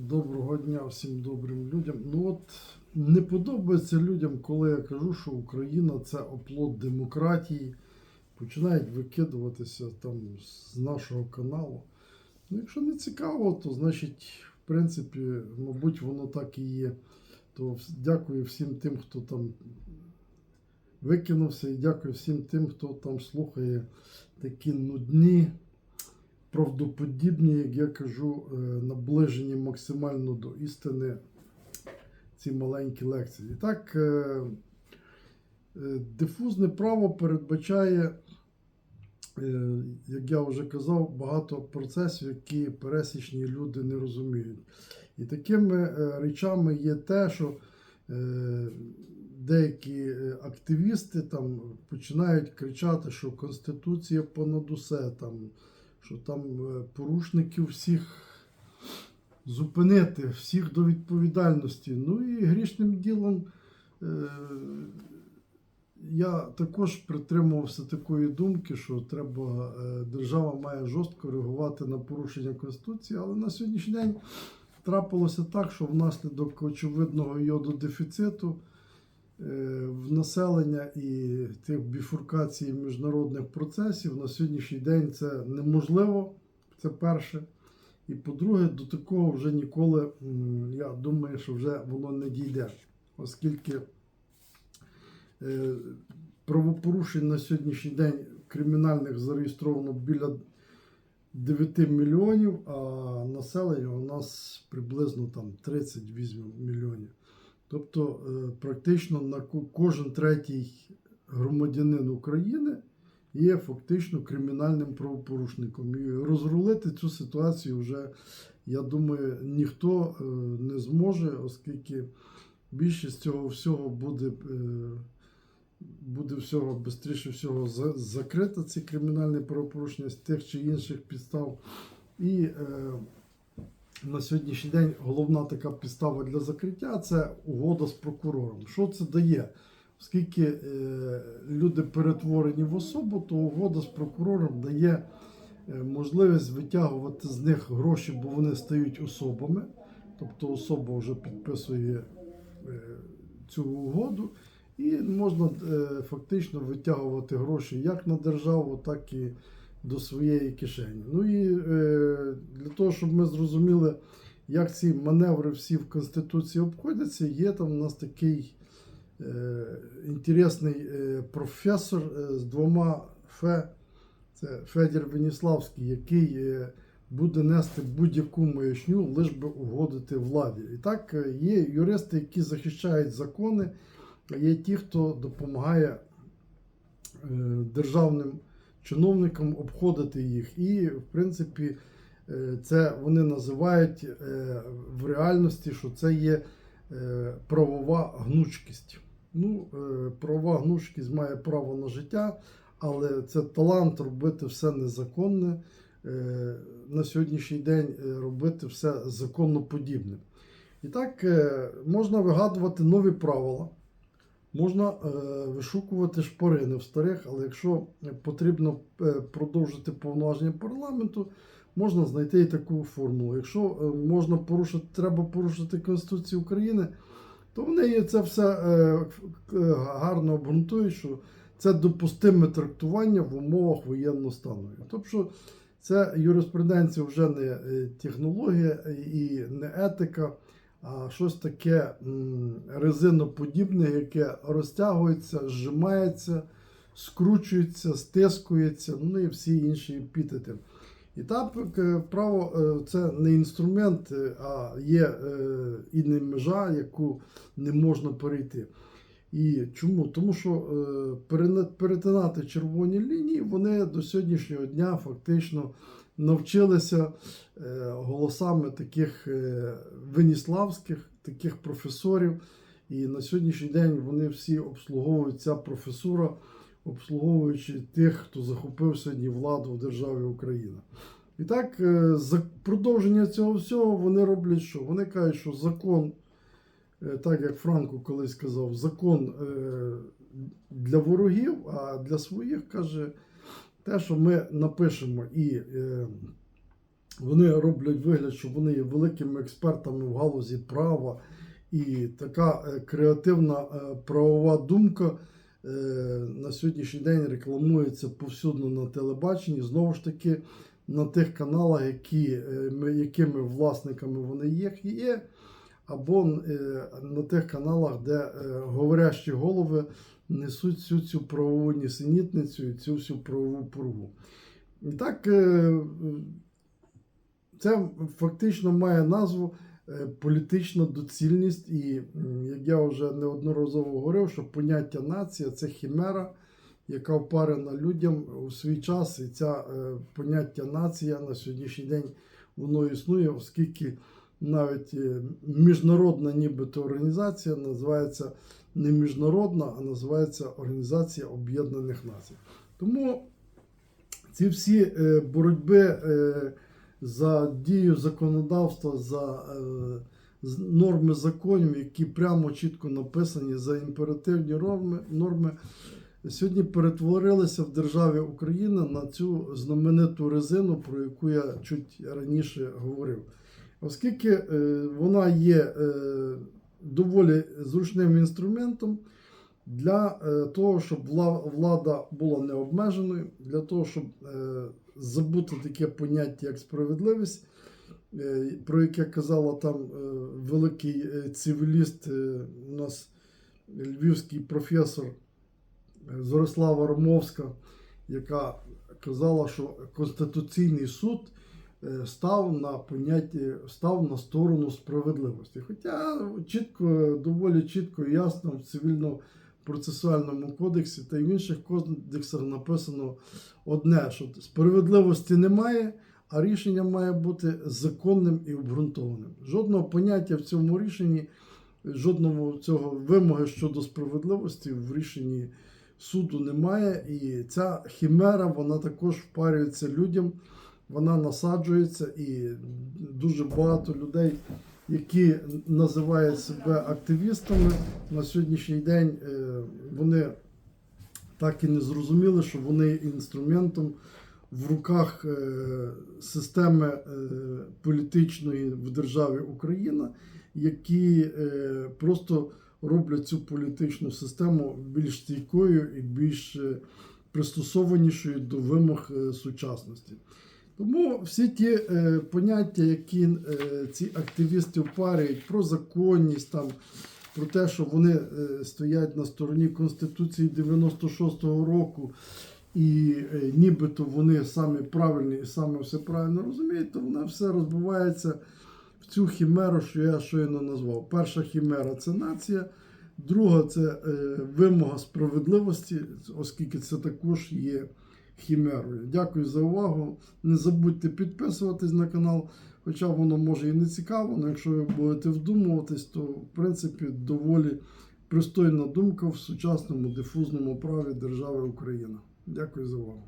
Доброго дня всім добрим людям. Ну от не подобається людям, коли я кажу, що Україна це оплот демократії. Починають викидуватися там з нашого каналу. Ну, якщо не цікаво, то значить, в принципі, мабуть, воно так і є. То дякую всім тим, хто там викинувся, і дякую всім тим, хто там слухає такі нудні правдоподібні, як я кажу, е, наближені максимально до істини ці маленькі лекції. І так, е, е, дифузне право передбачає, як я вже казав, багато процесів, які пересічні люди не розуміють. І такими речами є те, що деякі активісти там починають кричати, що Конституція понад усе, там, що там е, порушників всіх зупинити, всіх до відповідальності. Ну і грішним ділом е, я також притримувався такої думки, що треба, е, держава має жорстко реагувати на порушення Конституції, але на сьогоднішній день трапилося так, що внаслідок очевидного йододефіциту в населення і тих біфуркацій міжнародних процесів на сьогоднішній день це неможливо. Це перше. І по-друге, до такого вже ніколи, я думаю, що вже воно не дійде, оскільки е, правопорушень на сьогоднішній день кримінальних зареєстровано біля 9 мільйонів, а населення у нас приблизно там 30 візьмемо мільйонів. Тобто е, практично на кожен третій громадянин України є фактично кримінальним правопорушником. І розрулити цю ситуацію вже, я думаю, ніхто е, не зможе, оскільки більшість цього всього буде. е, Буде всього швидше всього за- закрито ці кримінальні правопорушення з тих чи інших підстав. І на сьогоднішній день головна така підстава для закриття це угода з прокурором. Що це дає? Оскільки е, люди перетворені в особу, то угода з прокурором дає е, можливість витягувати з них гроші, бо вони стають особами. Тобто особа вже підписує е, цю угоду, і можна фактично витягувати гроші як на державу, так і до своєї кишені. Ну і е, для того, щоб ми зрозуміли, як ці маневри всі в Конституції обходяться, є там у нас такий е, інтересний е, професор з двома фе. Це Федір Веніславський, який буде нести будь-яку маячню, лиш би угодити владі. І так є юристи, які захищають закони, а є ті, хто допомагає державним чиновникам обходити їх. І, в принципі, е, це вони називають е, в реальності, що це є е, правова гнучкість. Ну, правова гнучкість має право на життя, але це талант робити все незаконне. На сьогоднішній день робити все законноподібне. І так можна вигадувати нові правила, можна е, вишукувати шпарини в старих, але якщо потрібно е, продовжити повноваження парламенту, можна знайти і таку формулу. Якщо е, можна порушити, треба порушити Конституцію України, то вони є це все гарно обґрунтують, що це допустиме трактування в умовах воєнного стану. Тобто це юриспруденція вже не технологія і не етика, щось таке резиноподібне, яке розтягується, зжимається, скручується, стискується, ну і всі інші епітети. І так е, право е, це не інструмент, е, а є і не межа, яку не можна перейти. І чому? Тому що перетинати червоні лінії вони до сьогоднішнього дня фактично навчилися е, голосами таких е, веніславських, таких професорів. І на сьогоднішній день вони всі обслуговують ця професура, обслуговуючи тих, хто захопив сьогодні владу в державі Україна. І так, е, за продовження цього всього вони роблять що? Вони кажуть, що закон, так як Франко колись казав, закон для ворогів, а для своїх каже те, що ми напишемо і е, вони роблять вигляд, що вони є великими експертами в галузі права, і така е, креативна е, правова думка на сьогоднішній день рекламується повсюдно на телебаченні, знову ж таки, на тих каналах, які, ми- якими власниками вони є або е, на тих каналах, де е, говорящі голови несуть всю цю правову нісенітницю і цю всю правову пургу. І так, е, це фактично має назву політична доцільність, і як я вже неодноразово говорив, що поняття нація це хімера, яка впарена людям у свій час, і ця поняття нація на сьогоднішній день воно існує, оскільки навіть е, міжнародна нібито організація називається не міжнародна, а називається Організація Об'єднаних Націй. Тому ці всі е, боротьби е, за дію законодавства, за норми законів, які прямо чітко написані за імперативні норми сьогодні перетворилися в державі Україна на цю знамениту резину, про яку я чуть раніше говорив. Оскільки е, вона є е, доволі зручним інструментом для е, того, щоб влада була необмеженою, для того, щоб забути таке поняття, як справедливість, про яке казала там великий цивіліст, у нас львівський професор Зорислава Ромовська, яка казала, що Конституційний суд став на поняття, став на сторону справедливості. Хоча чітко, доволі чітко і ясно в цивільному процесуальному кодексі та й в інших кодексах написано одне, що справедливості немає, а рішення має бути законним і обґрунтованим. Жодного поняття в цьому рішенні, жодного цього вимоги щодо справедливості в рішенні суду немає. І ця хімера вона також впарюється людям, вона насаджується, і дуже багато людей, які називають себе активістами, на сьогоднішній день е, вони так і не зрозуміли, що вони інструментом в руках е, системи е, політичної в державі Україна, які просто роблять цю політичну систему більш стійкою і більш пристосованішою до вимог сучасності. Тому всі ті е, поняття, які е, ці активісти впарюють про законність, там, про те, що вони е, стоять на стороні Конституції 96-го року, і е, нібито вони самі правильні і саме все правильно розуміють, то воно все розбивається в цю хімеру, що я щойно назвав. Перша хімера це нація, друга це е, вимога справедливості, оскільки це також є хімерою. Дякую за увагу. Не забудьте підписуватись на канал, хоча воно може і не цікаво, але якщо ви будете вдумуватись, то в принципі доволі пристойна думка в сучасному дифузному праві держави Україна. Дякую за увагу.